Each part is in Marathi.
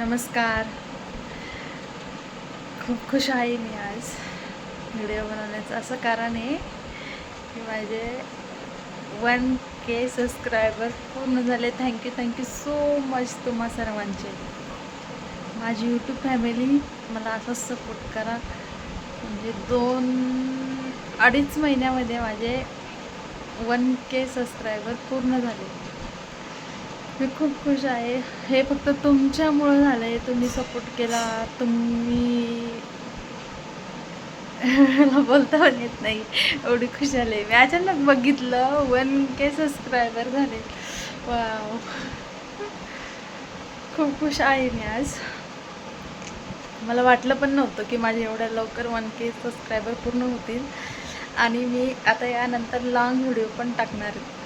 नमस्कार. खूप खुश आहे मी आज व्हिडिओ बनवण्याचं. असं कारण आहे की माझे वन के सबस्क्रायबर पूर्ण झाले. थँक्यू थँक्यू सो मच तुम्हा सर्वांचे. माझी यूट्यूब फॅमिली मला असंच सपोर्ट करा. म्हणजे दोन अडीच महिन्यामध्ये माझे वन के सबस्क्रायबर पूर्ण झाले. मी खूप खुश आहे. हे फक्त तुमच्यामुळं झालं आहे तुम्ही सपोर्ट केला. तुम्ही मला बोलता पण येत नाही. एवढी खुश झाले. मी अचानक बघितलं. वन के सबस्क्रायबर झाले. वाव खूप खुश आहे मी आज. मला वाटलं पण नव्हतं की माझे एवढ्या लवकर वन के सबस्क्रायबर पूर्ण होतील. आणि मी आता यानंतर लॉंग व्हिडिओ पण टाकणार. आहे.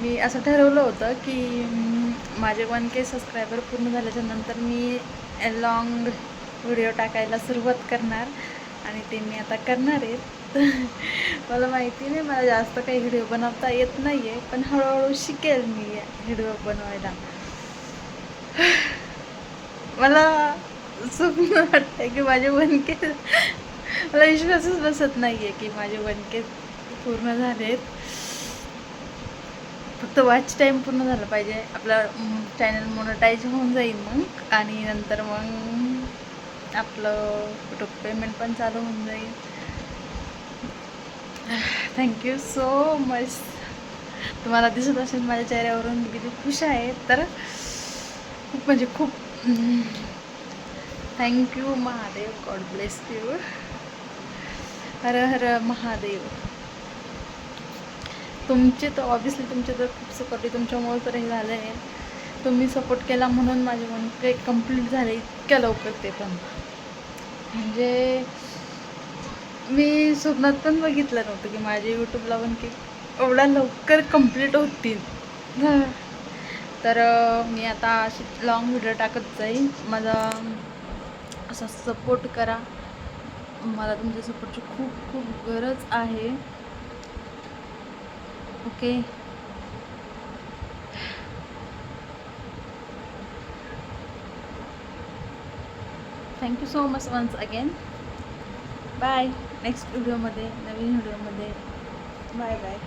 मी असं ठरवलं होतं की माझे वन के सबस्क्रायबर पूर्ण झाल्याच्यानंतर मी लॉंग व्हिडिओ टाकायला सुरुवात करणार आणि ते मी आता करणार आहे. मला माहिती नाही मला जास्त काही व्हिडिओ बनवता येत नाही आहे पण हळूहळू शिकेल मी व्हिडिओ बनवायला. मला स्वप्न वाटतं की माझे वन के मला विश्वासच बसत नाही आहे की माझे वन के पूर्ण झालेत. फक्त वॉच टाईम पूर्ण झालं पाहिजे. आपलं चॅनल मोनोटाईज होऊन जाईल मग. आणि नंतर मग आपलं युट्यूब पेमेंट पण चालू होऊन जाईल. थँक्यू सो मच तुम्हाला दिसत असेल माझ्या चेहऱ्यावरून किती खुश आहे. तर खूप म्हणजे खूप thank you Mahadev. God bless you Har Har Mahadev. तुमचे तर ऑब्विसली तुमचे तर खूप सपोर्ट आहे. तुमच्यामुळे तर हे झालं आहे तुम्ही सपोर्ट केला म्हणून माझे मन काही कंप्लीट झाले इतक्या लवकर ते पण. म्हणजे मी स्वप्नात पण बघितलं नव्हतं की माझे यूट्यूबला पण की एवढ्या लवकर कंप्लीट होतील. तर मी आता अशी लॉंग व्हिडिओ टाकत जाईल माझा असा सपोर्ट करा. मला तुमच्या सपोर्टची खूप खूप गरज आहे. okay thank you so much once again bye next व्हिडिओमध्ये नवीन व्हिडिओमध्ये बाय बाय